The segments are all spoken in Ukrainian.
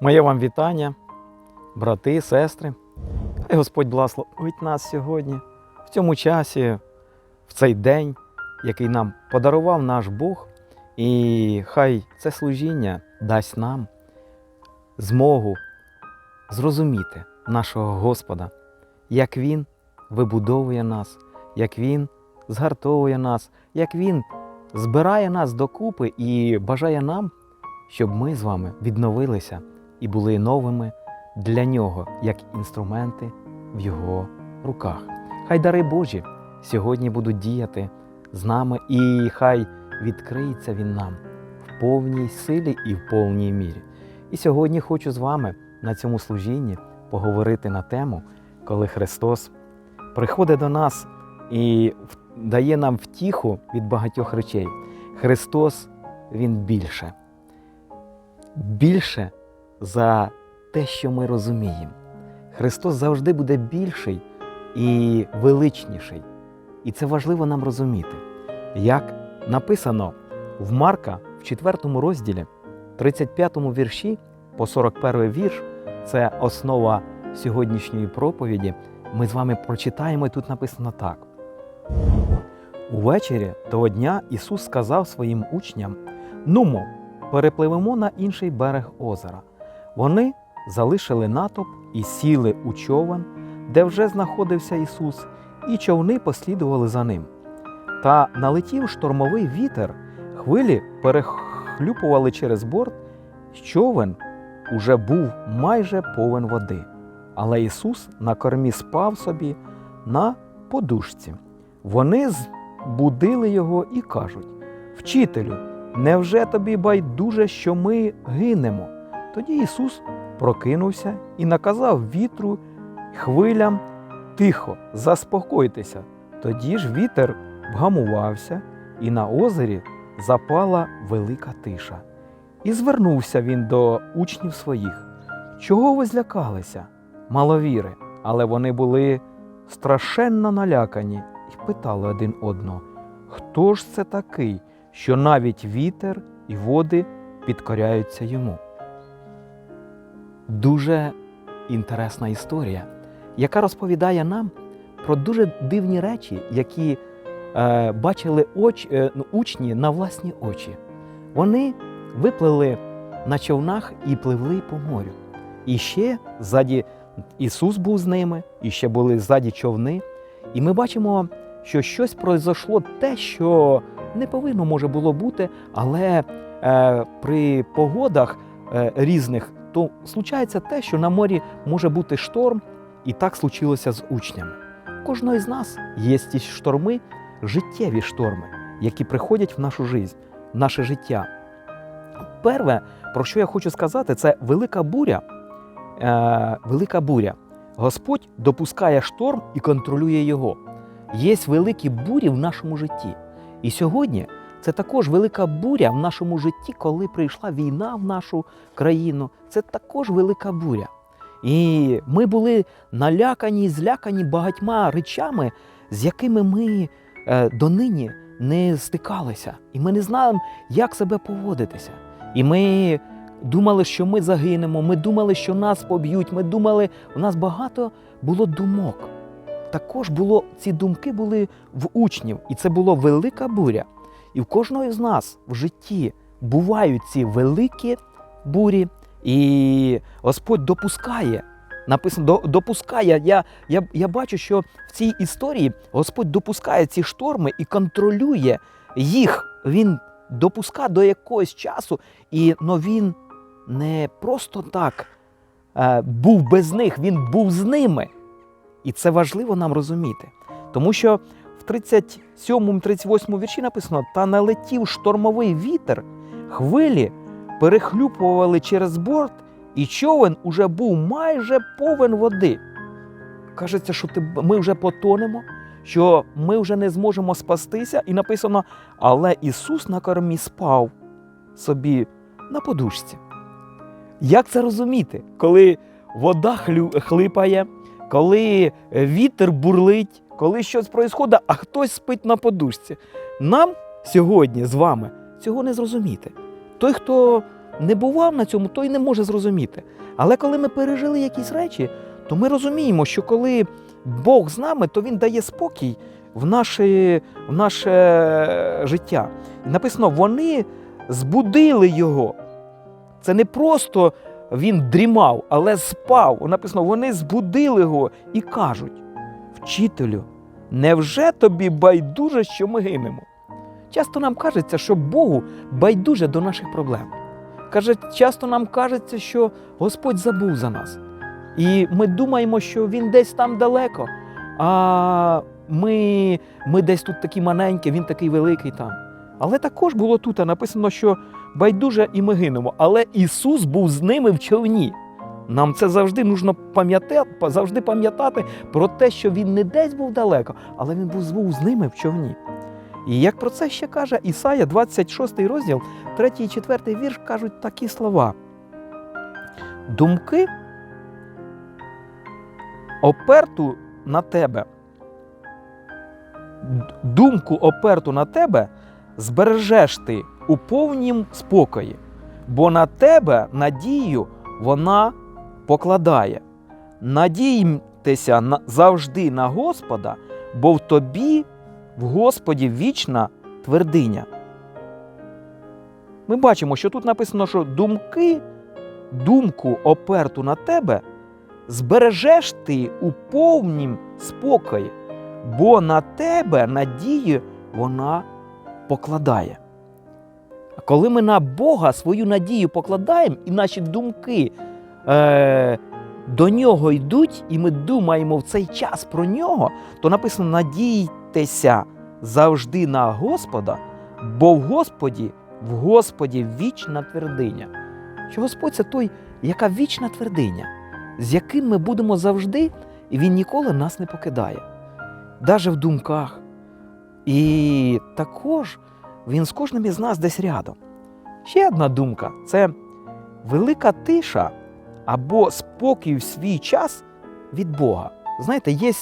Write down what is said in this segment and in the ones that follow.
Моє вам вітання, брати, сестри. Хай Господь благословить нас сьогодні, в цьому часі, в цей день, який нам подарував наш Бог. І хай це служіння дасть нам змогу зрозуміти нашого Господа, як Він вибудовує нас, як Він згартовує нас, як Він збирає нас докупи і бажає нам, щоб ми з вами відновилися і були новими для нього, як інструменти в його руках. Хай дари Божі сьогодні будуть діяти з нами, і хай відкриється він нам в повній силі і в повній мірі. І сьогодні хочу з вами на цьому служінні поговорити на тему, коли Христос приходить до нас і дає нам втіху від багатьох речей. Христос Він більше. Більше за те, що ми розуміємо. Христос завжди буде більший і величніший. І це важливо нам розуміти. Як написано в Марка в 4 розділі, 35 вірші по 41 вірш, це основа сьогоднішньої проповіді. Ми з вами прочитаємо, і тут написано так. Увечері того дня Ісус сказав своїм учням: Нумо, перепливемо на інший берег озера. Вони залишили натовп і сіли у човен, де вже знаходився Ісус, і човни послідували за ним. Та налетів штормовий вітер, хвилі перехлюпували через борт, човен уже був майже повен води. Але Ісус на кормі спав собі на подушці. Вони збудили його і кажуть: Вчителю, невже тобі байдуже, що ми гинемо? Тоді Ісус прокинувся і наказав вітру хвилям тихо, заспокойтеся. Тоді ж вітер вгамувався, і на озері запала велика тиша. І звернувся він до учнів своїх. Чого ви злякалися? Маловіри, але вони були страшенно налякані і питали один одного, хто ж це такий, що навіть вітер і води підкоряються йому? Дуже інтересна історія, яка розповідає нам про дуже дивні речі, які е, бачили оч, е, ну, учні на власні очі. Вони виплили на човнах і пливли по морю. І ще ззаді Ісус був з ними, і ще були ззаді човни. І ми бачимо, що щось произошло те, що не повинно може було бути, але е, при погодах е, різних то случається те, що на морі може бути шторм, і так случилося з учнями. Кожного з нас є ці шторми, життєві шторми, які приходять в нашу життя, в наше життя. Перше, про що я хочу сказати, це велика буря. Е, велика буря. Господь допускає шторм і контролює його. Є великі бурі в нашому житті. І сьогодні це також велика буря в нашому житті, коли прийшла війна в нашу країну. Це також велика буря. І ми були налякані і злякані багатьма речами, з якими ми е, донині не стикалися. І ми не знаємо, як себе поводитися. І ми думали, що ми загинемо, ми думали, що нас поб'ють. Ми думали, у нас багато було думок. Також було ці думки були в учнів, і це була велика буря. І в кожного з нас в житті бувають ці великі бурі, і Господь допускає. Написано, «до- допускає. Я, я, я бачу, що в цій історії Господь допускає ці шторми і контролює їх. Він допускає до якогось часу, і но він не просто так е, був без них, він був з ними. І це важливо нам розуміти. Тому що в 37-38 вірші написано: та налетів штормовий вітер, хвилі перехлюпували через борт, і човен уже був майже повен води. Кажеться, що ми вже потонемо, що ми вже не зможемо спастися. І написано, але Ісус на кормі спав собі на подушці. Як це розуміти, коли вода хлипає, коли вітер бурлить, коли щось відбувається, а хтось спить на подушці? Нам сьогодні з вами цього не зрозуміти. Той, хто не бував на цьому, той не може зрозуміти. Але коли ми пережили якісь речі, то ми розуміємо, що коли Бог з нами, то Він дає спокій в наше, в наше життя. І написано, вони збудили його. Це не просто він дрімав, але спав. Написано, вони збудили його і кажуть: Вчителю, невже тобі байдуже, що ми гинемо? Часто нам кажеться, що Богу байдуже до наших проблем. Каже, часто нам кажеться, що Господь забув за нас. І ми думаємо, що Він десь там далеко, а ми, ми десь тут такі маленькі, він такий великий там. Але також було тут написано, що байдуже і ми гинемо. Але Ісус був з ними в човні. Нам це завжди нужно пам'ятати, завжди пам'ятати про те, що він не десь був далеко, але він був, був з ними в човні. І як про це ще каже Ісая, 26 розділ, 3 і 4 вірш кажуть такі слова. Думки оперту на тебе. Думку оперту на тебе збережеш ти у повнім спокої, бо на тебе надію вона покладає. Надійтеся завжди на Господа, бо в тобі, в Господі, вічна твердиня. Ми бачимо, що тут написано, що думки, думку оперту на тебе збережеш ти у повнім спокої, бо на тебе надію вона покладає. А коли ми на Бога свою надію покладаємо, і наші думки е, до нього йдуть, і ми думаємо в цей час про нього, то написано: надійтеся завжди на Господа, бо в Господі, в Господі вічна твердиня. Що Господь це той, яка вічна твердиня, з яким ми будемо завжди, і Він ніколи нас не покидає, навіть в думках. І також він з кожним із нас десь рядом. Ще одна думка це велика тиша або спокій в свій час від Бога. Знаєте, є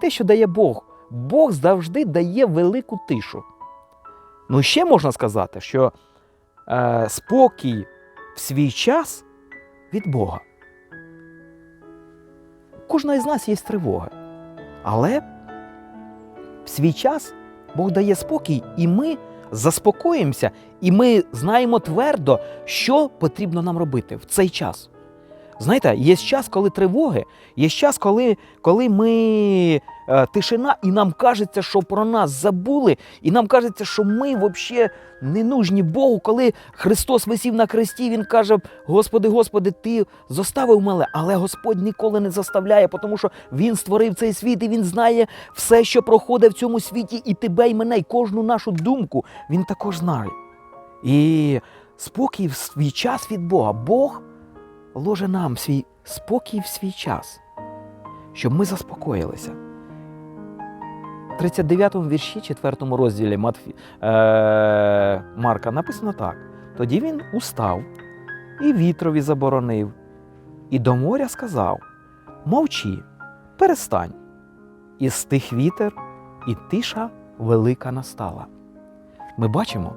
те, що дає Бог. Бог завжди дає велику тишу. Ну, ще можна сказати, що е, спокій в свій час від Бога. У Кожного із нас є тривоги. Але в свій час Бог дає спокій, і ми заспокоїмося, і ми знаємо твердо, що потрібно нам робити в цей час. Знаєте, є час, коли тривоги, є час, коли, коли ми е, тишина, і нам кажеться, що про нас забули, і нам кажеться, що ми взагалі не нужні Богу, коли Христос висів на хресті, Він каже: Господи, Господи, Ти зоставив мене, але Господь ніколи не заставляє, тому що Він створив цей світ, і Він знає все, що проходить в цьому світі, і тебе, і мене, і кожну нашу думку Він також знає. І спокій в свій час від Бога. Бог ложе нам свій спокій в свій час, щоб ми заспокоїлися. В 39-му вірші, 4 розділі Матфі... е... Марка написано так: тоді він устав і вітрові заборонив, і до моря сказав: Мовчи, перестань. І стих вітер, і тиша велика настала. Ми бачимо,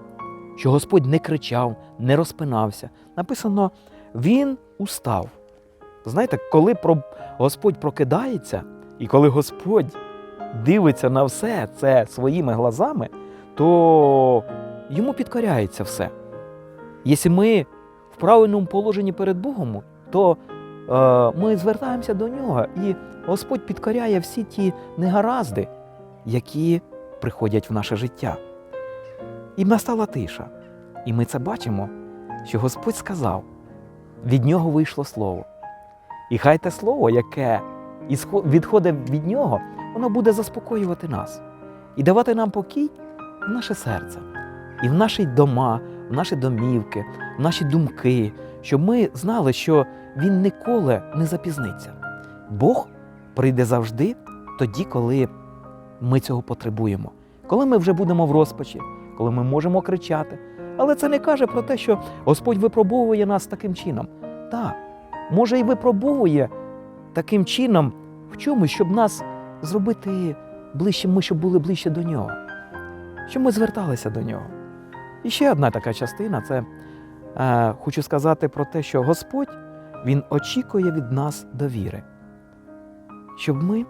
що Господь не кричав, не розпинався. Написано, він устав. Знаєте, коли. Господь прокидається, і коли Господь дивиться на все це своїми глазами, то йому підкоряється все. Якщо ми в правильному положенні перед Богом, то е, ми звертаємося до нього, і Господь підкоряє всі ті негаразди, які приходять в наше життя. І настала тиша. І ми це бачимо, що Господь сказав, від нього вийшло слово. І хай те слово, яке відходить від нього, воно буде заспокоювати нас і давати нам покій в наше серце, і в наші дома, в наші домівки, в наші думки, щоб ми знали, що Він ніколи не запізниться. Бог прийде завжди тоді, коли ми цього потребуємо, коли ми вже будемо в розпачі, коли ми можемо кричати. Але це не каже про те, що Господь випробовує нас таким чином. Так, може і випробовує таким чином в чомусь, щоб нас зробити ближче, ми щоб були ближче до нього, щоб ми зверталися до нього. І ще одна така частина це е, хочу сказати про те, що Господь Він очікує від нас довіри, щоб ми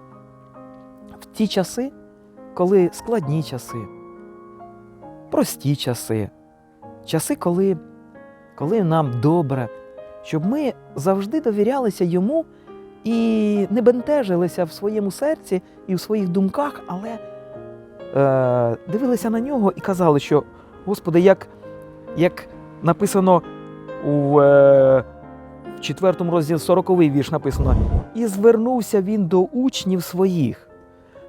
в ті часи, коли складні часи, прості часи, часи, коли, коли нам добре, щоб ми завжди довірялися йому і не бентежилися в своєму серці і в своїх думках, але е, дивилися на нього і казали, що Господи, як, як написано у е, в четвертому розділі 40 вірш написано, і звернувся він до учнів своїх.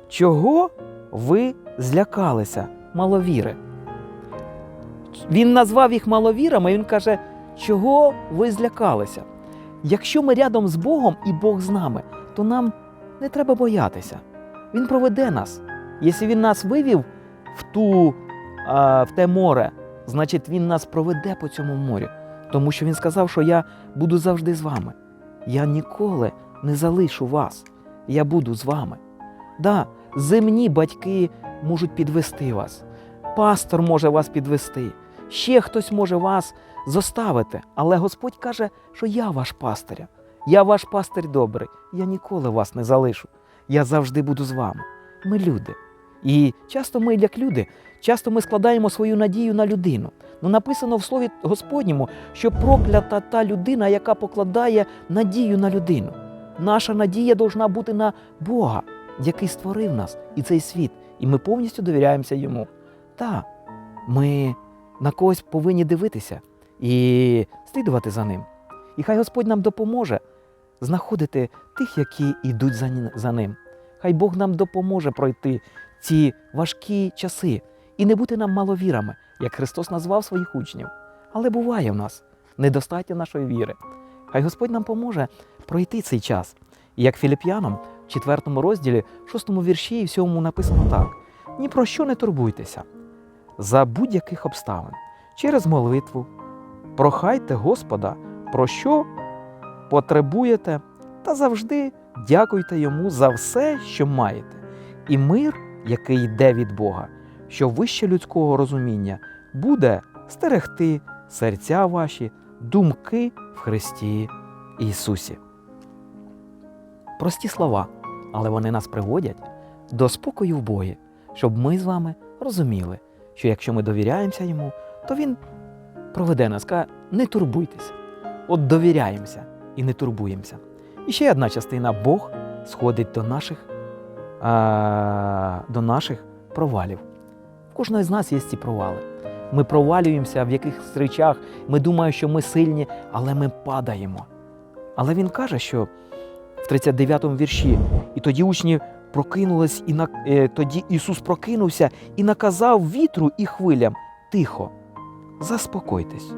Чого ви злякалися, маловіри? Він назвав їх маловірами, і він каже, чого ви злякалися? Якщо ми рядом з Богом і Бог з нами, то нам не треба боятися. Він проведе нас. Якщо він нас вивів в, ту, в те море, значить він нас проведе по цьому морю. Тому що він сказав, що я буду завжди з вами. Я ніколи не залишу вас. Я буду з вами. Да, земні батьки можуть підвести вас. Пастор може вас підвести. Ще хтось може вас зоставити. Але Господь каже, що я ваш пастиря. Я ваш пастир добрий. Я ніколи вас не залишу. Я завжди буду з вами. Ми люди. І часто ми, як люди, часто ми складаємо свою надію на людину. Ну, написано в Слові Господньому, що проклята та людина, яка покладає надію на людину. Наша надія должна бути на Бога, який створив нас і цей світ, і ми повністю довіряємося йому. Та ми на когось повинні дивитися і слідувати за ним. І хай Господь нам допоможе знаходити тих, які йдуть за ним. Хай Бог нам допоможе пройти ці важкі часи і не бути нам маловірами, як Христос назвав своїх учнів. Але буває в нас недостатньо нашої віри. Хай Господь нам поможе пройти цей час. І як філіп'янам в 4 розділі, 6 вірші і 7 написано так: ні про що не турбуйтеся за будь-яких обставин через молитву. Прохайте Господа, про що потребуєте, та завжди дякуйте йому за все, що маєте. І мир, який йде від Бога, що вище людського розуміння, буде стерегти серця ваші, думки в Христі Ісусі. Прості слова, але вони нас приводять до спокою в Богі, щоб ми з вами розуміли, що якщо ми довіряємося йому, то він проведе нас, каже, не турбуйтеся. От довіряємося і не турбуємося. І ще одна частина Бог сходить до наших, а, до наших провалів. В кожного з нас є ці провали. Ми провалюємося в якихось речах, ми думаємо, що ми сильні, але ми падаємо. Але він каже, що в 39-му вірші, і тоді учні прокинулись, і на... е, тоді Ісус прокинувся і наказав вітру і хвилям тихо, заспокойтесь.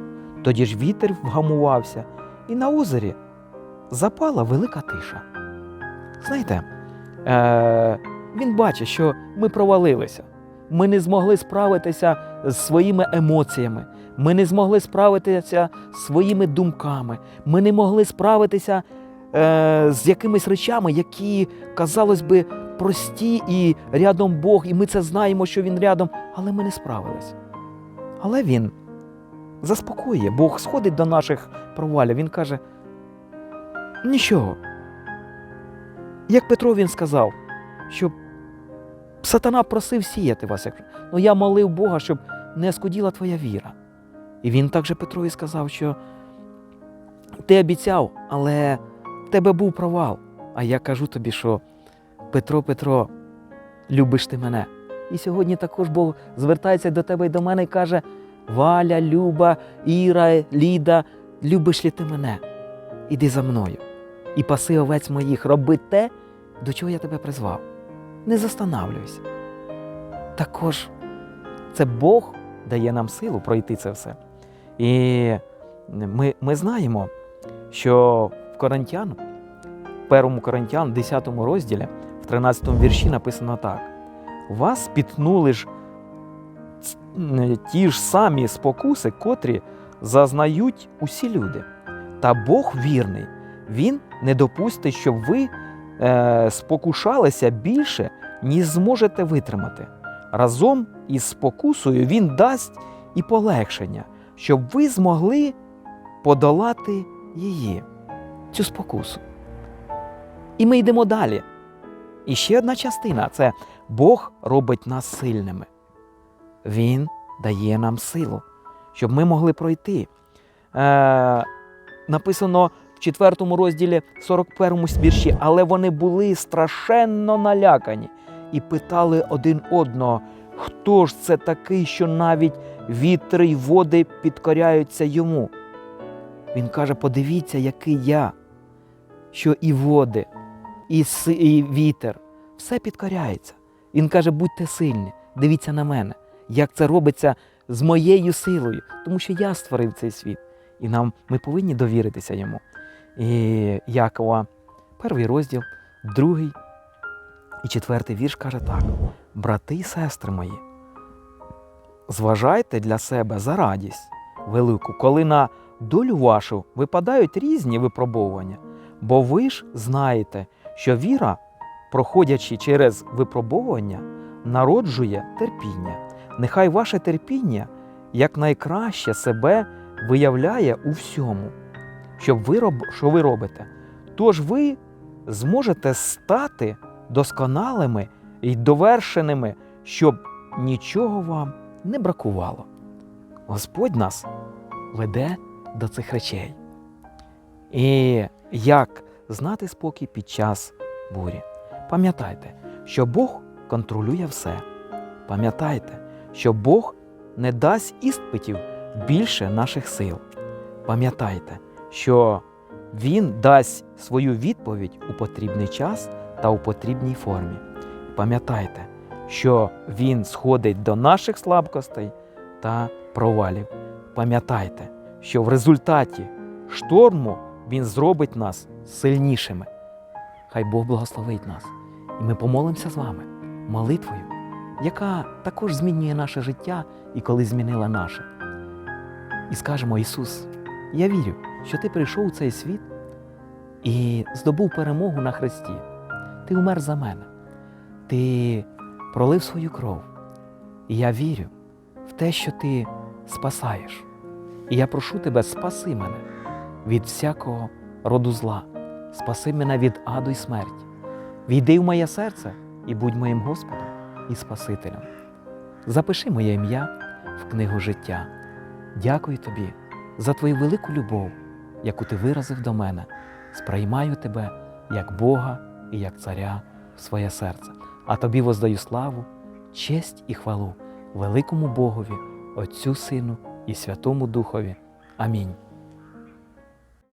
Тоді ж вітер вгамувався, і на озері запала велика тиша. Знаєте, е, він бачить, що ми провалилися. Ми не змогли справитися з своїми емоціями, ми не змогли справитися з своїми думками, ми не могли справитися е, з якимись речами, які, казалось би, прості і рядом Бог, і ми це знаємо, що Він рядом, але ми не справились. Але Він заспокоює, Бог сходить до наших провалів. Він каже: нічого. Як Петро він сказав, що сатана просив сіяти вас, як... ну я молив Бога, щоб не скуділа твоя віра. І він також Петрові сказав, що ти обіцяв, але в тебе був провал. А я кажу тобі, що Петро, Петро, любиш ти мене. І сьогодні також Бог звертається до тебе і до мене і каже: Валя, Люба, Іра, Ліда, любиш ли ти мене? Іди за мною. І паси овець моїх, роби те, до чого я тебе призвав. Не застанавлюйся. Також це Бог дає нам силу пройти це все. І ми, ми знаємо, що в Коринтян, в першому Коринтян, 10 розділі, в 13 вірші написано так: вас спітнули ж ті ж самі спокуси, котрі зазнають усі люди. Та Бог вірний, Він не допустить, щоб ви е, спокушалися більше, ніж зможете витримати. Разом із спокусою Він дасть і полегшення, щоб ви змогли подолати її, цю спокусу. І ми йдемо далі. І ще одна частина це Бог робить нас сильними. Він дає нам силу, щоб ми могли пройти. Е, написано в 4 розділі 41 вірші, але вони були страшенно налякані і питали один одного, хто ж це такий, що навіть вітри й води підкоряються йому. Він каже: подивіться, який я, що і води, і, вітер, все підкоряється. Він каже, будьте сильні, дивіться на мене, як це робиться з моєю силою, тому що я створив цей світ. І нам ми повинні довіритися йому. І Якова, перший розділ, другий і четвертий вірш каже так: брати і сестри мої, зважайте для себе за радість велику, коли на долю вашу випадають різні випробовування, бо ви ж знаєте, що віра, проходячи через випробовування, народжує терпіння. Нехай ваше терпіння якнайкраще себе виявляє у всьому, щоб ви роб... що ви робите. Тож ви зможете стати досконалими і довершеними, щоб нічого вам не бракувало. Господь нас веде до цих речей. І як знати спокій під час бурі? Пам'ятайте, що Бог контролює все. Пам'ятайте, що Бог не дасть іспитів більше наших сил. Пам'ятайте, що Він дасть свою відповідь у потрібний час та у потрібній формі. Пам'ятайте, що Він сходить до наших слабкостей та провалів. Пам'ятайте, що в результаті шторму Він зробить нас сильнішими. Хай Бог благословить нас. І ми помолимося з вами молитвою, яка також змінює наше життя і коли змінила наше. І скажемо, Ісус, я вірю, що Ти прийшов у цей світ і здобув перемогу на Христі. Ти умер за мене. Ти пролив свою кров. І я вірю в те, що ти спасаєш. І я прошу тебе, спаси мене від всякого роду зла, спаси мене від аду й смерті. Війди в моє серце і будь моїм Господом і Спасителем. Запиши моє ім'я в книгу життя. Дякую тобі за твою велику любов, яку ти виразив до мене. Сприймаю тебе як Бога і як Царя в своє серце. А тобі воздаю славу, честь і хвалу великому Богові, Отцю Сину і Святому Духові. Амінь.